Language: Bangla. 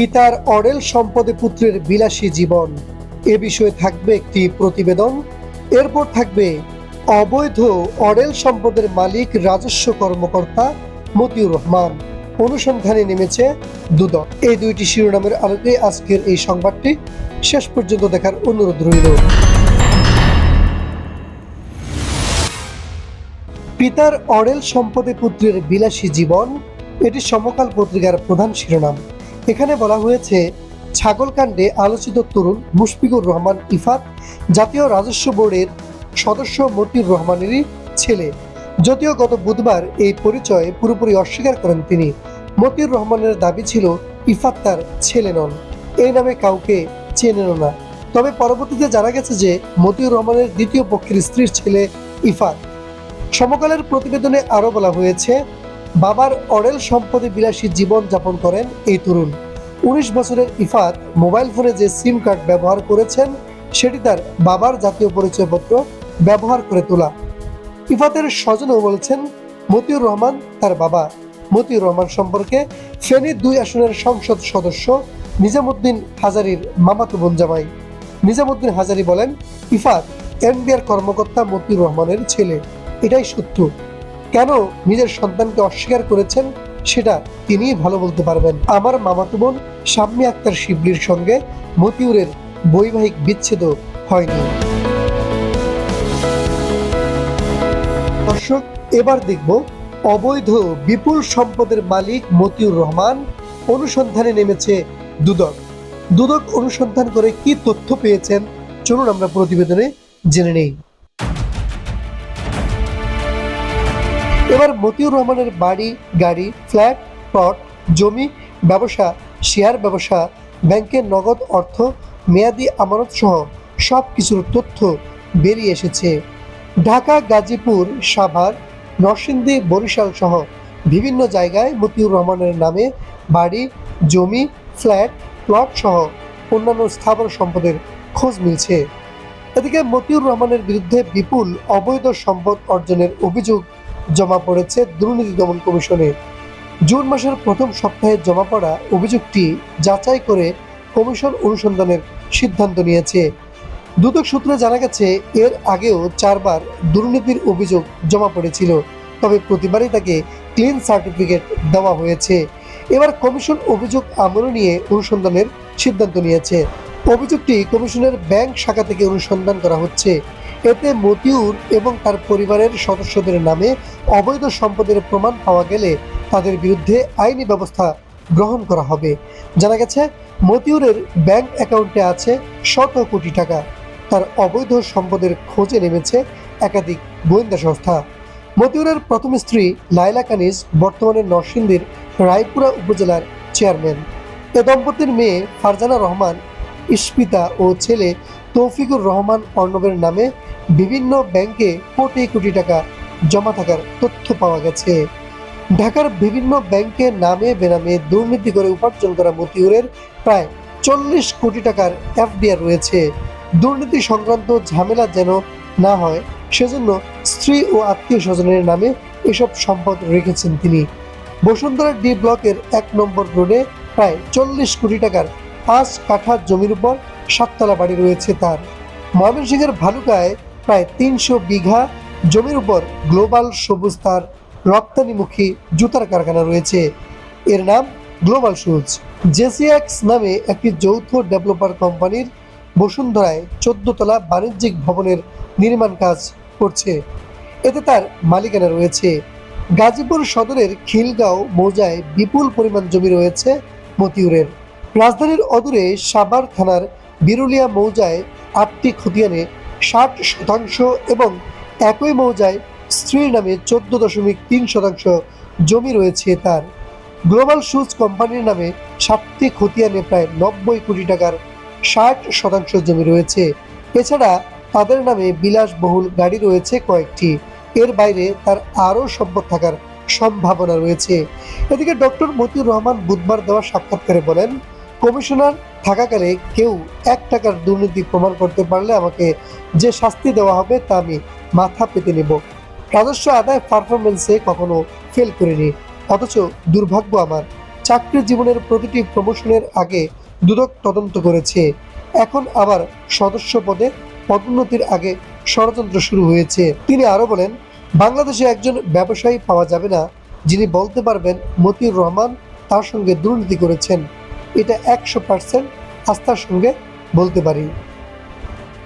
পিতার অরেল সম্পদে পুত্রের বিলাসী জীবন। এ বিষয়ে থাকবে একটি প্রতিবেদন। এরপর থাকবে অবৈধ অরেল সম্পদের মালিক রাজস্ব কর্মকর্তা মতিউর রহমান। অনুসন্ধানে নেমেছে দুদক। এই দুইটি শিরোনামের আলোকে আজকের এই সংবাদটি শেষ পর্যন্ত দেখার অনুরোধ রইল। পিতার অরেল সম্পদে পুত্রের বিলাসী জীবন, এটি সমকাল পত্রিকার প্রধান শিরোনাম। এখানে বলা হয়েছে, ছাগলকাণ্ডে আলোচিত তরুণ মুশফিকুর রহমান ইফাত, জাতীয় রাজস্ব বোর্ডের সদস্য মতিউর রহমানেরই ছেলে। যদিও গত বুধবার এই পরিচয় পুরোপুরি অস্বীকার করেন তিনি, মতিউর রহমানের দাবি ছিল ইফাত তার ছেলে নন। এই নামে কাউকে চেনেন না। তবে পরবর্তীতে জানা গেছে যে, মতিউর রহমানের দ্বিতীয় পক্ষের স্ত্রীর ছেলে ইফাত। সমকালের প্রতিবেদনে আরও বলা হয়েছে বাবার অরেল সম্পদে বিলাসী জীবন যাপন করেন এই তরুণ। উনিশ বছরের ইফাত মোবাইল ফোনে যে সিম কার্ড ব্যবহার করেছেন, সেটি তার বাবার জাতীয় পরিচয়পত্র ব্যবহার করে তোলা। ইফাতের স্বজনও বলেছেন, মতিউর রহমান তার বাবা। মতিউর রহমান সম্পর্কে ফেনী দুই আসনের সংসদ সদস্য নিজামুদ্দিন হাজারির মামাতো বোন জামাই। নিজামুদ্দিন হাজারি বলেন, ইফাত এনবিআর কর্মকর্তা মতিউর রহমানের ছেলে। এটাই সত্য। কেন নিজের সন্তানকে অস্বীকার করেছেন সেটা তিনিই ভালো বলতে পারবেন। আমার মামাতো বোন শাম্মী আক্তার শিবলির সঙ্গে মতিউরের বৈবাহিক বিচ্ছেদ হয়নি। দর্শক, এবার দেখব অবৈধ বিপুল সম্পদের মালিক মতিউর রহমান অনুসন্ধানে নেমেছে দুদক। দুদক অনুসন্ধান করে কি তথ্য পেয়েছেন? চলুন আমরা প্রতিবেদনে জেনে নেই। এবার মতিউর রহমানের বাড়ি, গাড়ি, ফ্ল্যাট, প্লট, জমি, ব্যবসা, শেয়ার ব্যবসা, ব্যাংকের নগদ অর্থ, মেয়াদি আমানত সহ সব কিছুর তথ্য বেরিয়ে এসেছে। ঢাকা, গাজীপুর, সাভার, নরসিংদী, বরিশাল সহ বিভিন্ন জায়গায় মতিউর রহমানের নামে বাড়ি, জমি, ফ্ল্যাট, প্লট সহ অন্যান্য স্থাবর সম্পদের খোঁজ মিলছে। এদিকে মতিউর রহমানের বিরুদ্ধে বিপুল অবৈধ সম্পদ অর্জনের অভিযোগ জমা পড়েছে দুর্নীতি দমন কমিশনে। জুন মাসের প্রথম সপ্তাহে জমা পড়া অভিযোগটি যাচাই করে কমিশন অনুসন্ধানের সিদ্ধান্ত নিয়েছে। দুদক সূত্রে জানা গেছে, এর আগেও চারবার দুর্নীতির অভিযোগ জমা পড়েছিল, তবে প্রতিবারই তাকে ক্লিন সার্টিফিকেট দেওয়া হয়েছে। এবার কমিশন অভিযোগ আমল নিয়ে অনুসন্ধানের সিদ্ধান্ত নিয়েছে। অভিযোগটি কমিশনের ব্যাংক শাখা থেকে অনুসন্ধান করা হচ্ছে। এতে মতিউর এবং তার পরিবারের সদস্যদের নামে অবৈধ সম্পদের প্রমাণ পাওয়া গেলে তাদের বিরুদ্ধে আইনি ব্যবস্থা গ্রহণ করা হবে। জানা গেছে, মতিউরের ব্যাংক অ্যাকাউন্টে আছে শত কোটি টাকা। তার অবৈধ সম্পদের খোঁজে নেমেছে একাধিক গোয়েন্দা সংস্থা। মতিউরের প্রথম স্ত্রী লাইলা কানিজ বর্তমানে নরসিংদীর রায়পুরা উপজেলার চেয়ারম্যান। এ দম্পতির মেয়ে ফারজানা রহমান, ইস্পিতা ও ছেলে তৌফিকুর রহমান অর্ণবের নামে বিভিন্ন ব্যাংকে কোটি কোটি টাকা জমা থাকার তথ্য পাওয়া গেছে। ঢাকার বিভিন্ন ব্যাংকে নামে বেনামে দুর্নীতি করে উপার্জন করা মতিউরের প্রায় চল্লিশ কোটি টাকার এফডিআর রয়েছে। দুর্নীতি সংক্রান্ত ঝামেলা যেন না হয়, সেজন্য স্ত্রী ও আত্মীয় স্বজনের নামে এসব সম্পদ রেখেছেন তিনি। বসুন্ধরা ডি ব্লকের এক নম্বর রোডে প্রায় চল্লিশ কোটি টাকার পাঁচ কাঠা জমির উপর সাততলা বাড়ি রয়েছে তার। ময়মনসিংহের ভালুকায় প্রায় তিনশো বিঘা জমির উপর গ্লোবাল সবুজ তার রপ্তানিমুখী জুতার কারখানা রয়েছে। এর নাম গ্লোবাল শুজ জেসিএক্স নামে একটি যৌথ ডেভেলপার কোম্পানির বসুন্ধরায় চোদ্দতলা বাণিজ্যিক ভবনের নির্মাণ কাজ করছে। এতে তার মালিকানা রয়েছে। গাজীপুর সদরের খিলগাঁও মৌজায় বিপুল পরিমাণ জমি রয়েছে মতিউরের। রাজধানীর অদূরে সাবার থানার বিরুলিয়া মৌজায় আটটি খতিয়ানে ষাট শতাংশ এবং একই মৌজায় স্ত্রীর নামে চোদ্দ দশমিক তিন শতাংশ জমি রয়েছে তার। গ্লোবাল শুজ কোম্পানির নামে সাতটি খতিয়ানে প্রায় নব্বই কোটি টাকার ষাট শতাংশ জমি রয়েছে। এছাড়া তাদের নামে বিলাসবহুল গাড়ি রয়েছে কয়েকটি। এর বাইরে তার আরও সম্পদ থাকার সম্ভাবনা রয়েছে। এদিকে ডক্টর মতিউর রহমান বুধবার দেওয়া সাক্ষাৎকারে বলেন কমিশনার থাকাকালে কেউ এক টাকার দুর্নীতি প্রমাণ করতে পারলে আমাকে যে শাস্তি দেওয়া হবে তা আমি মাথা পেতে নেব। রাজস্ব আদায় পারফরমেন্সে কখনো ফেল করিনি। অথচ দুর্ভাগ্য আমার। চাকরি জীবনের প্রতিটি প্রমোশনের আগে দুদক তদন্ত করেছে। এখন আবার সদস্য পদে পদোন্নতির আগে ষড়যন্ত্র শুরু হয়েছে। তিনি আরও বলেন, বাংলাদেশে একজন ব্যবসায়ী পাওয়া যাবে না যিনি বলতে পারবেন মতিউর রহমান তার সঙ্গে দুর্নীতি করেছেন। এটা একশো পার্সেন্ট আস্থার সঙ্গে বলতে পারি।